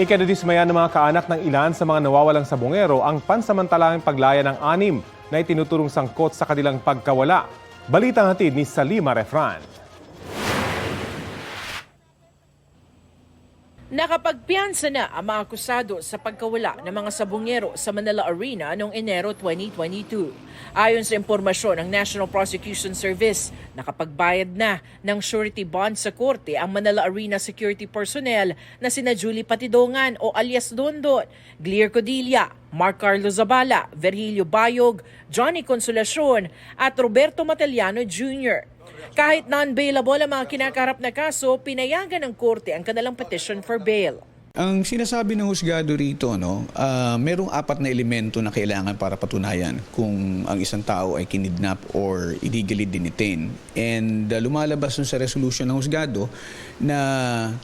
Ikinadismaya ng mga kaanak ng ilan sa mga nawawalang sabungero ang pansamantalangin paglaya ng anim na itinuturong sangkot sa kanilang pagkawala. Balitang hatid ni Salima Refran. Nakapagpiansa na ang mga akusado sa pagkawala ng mga sabungero sa Manila Arena noong Enero 2022. Ayon sa impormasyon ng National Prosecution Service, nakapagbayad na ng surety bond sa korte ang Manila Arena security personnel na sina Julie Patidongan o alias Dondon, Glear Codilla, Mark Carlos Zabala, Virgilio Bayog, Johnny Consolacion at Roberto Mataliano Jr. Kahit non-bailable ang mga kinakarap na kaso, pinayagan ng korte ang kanilang petition for bail. Ang sinasabi ng husgado rito, no, ah, merong apat na elemento na kailangan para patunayan kung ang isang tao ay kinidnap or illegally detained. And ah, lumalabas dun sa resolution ng husgado na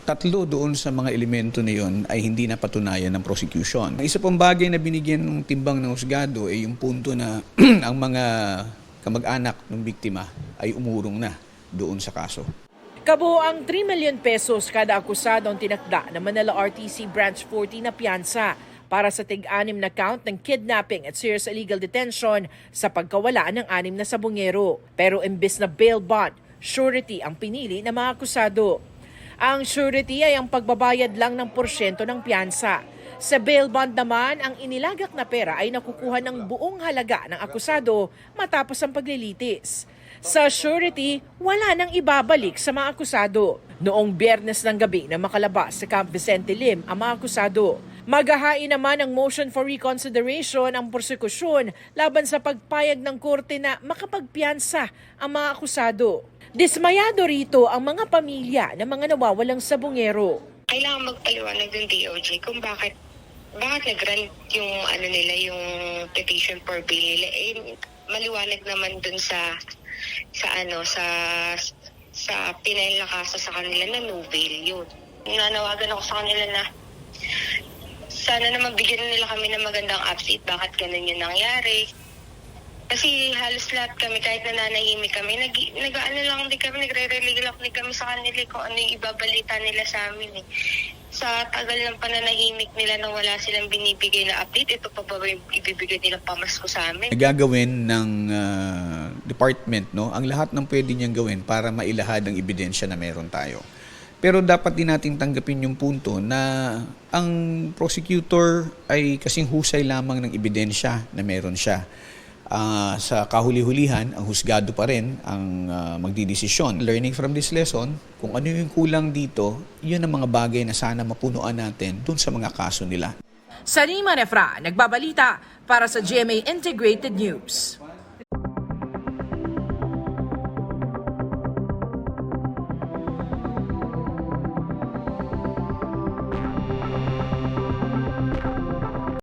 tatlo doon sa mga elemento na yon ay hindi na patunayan ng prosecution. Isa pang bagay na binigyan ng timbang ng husgado ay yung punto na ang mga kamag-anak ng biktima ay umurong na doon sa kaso. Kabuo ang 3 million pesos kada akusado ang tinakda ng Manila RTC Branch 40 na piyansa para sa tig-anim na count ng kidnapping at serious illegal detention sa pagkawala ng anim na sabungero. Pero imbis na bail bond, surety ang pinili ng mga akusado. Ang surety ay ang pagbabayad lang ng porsyento ng piyansa. Sa bail bond naman, ang inilagak na pera ay nakukuha ng buong halaga ng akusado matapos ang paglilitis. Sa surety, wala nang ibabalik sa mga akusado. Noong biyernes ng gabi na makalabas sa Camp Vicente Lim ang mga akusado. Maghahain naman ng motion for reconsideration ang prosekusyon laban sa pagpayag ng korte na makapagpiyansa ang mga akusado. Dismayado rito ang mga pamilya ng mga nawawalang sabungero. kailangan magpaliwanag ng DOJ kung bakit bakit nag-grant yung ano nila yung petition for bail nila eh maliwanag naman dun sa sa ano sa sa pinail na kaso sa kanila na no bail yun. Nanawagan ako sa kanila na sana naman bigyan nila kami ng magandang update bakit ganun yung nangyari. Kasi halos lahat kami, kahit nananahimik kami, nag, nag ano lang din kami, nagre-relay lang din kami sa kanila kung ano yung ibabalita nila sa amin eh. Sa tagal ng pananahimik nila na wala silang binibigay na update, ito pa ba yung ibibigay nilang pamasko sa amin? gagawin ng ah, department no ang lahat ng pwede niyang gawin para mailahad ang ebidensya na meron tayo. Pero dapat din natin tanggapin yung punto na ang prosecutor ay kasing husay lamang ng ebidensya na meron siya. Ah, sa kahuli-hulihan, ang husgado pa rin ang ah, magdidesisyon. Learning from this lesson, kung ano yung kulang dito, yun ang mga bagay na sana mapunuan natin dun sa mga kaso nila. Sarima Refra, nagbabalita para sa GMA Integrated News.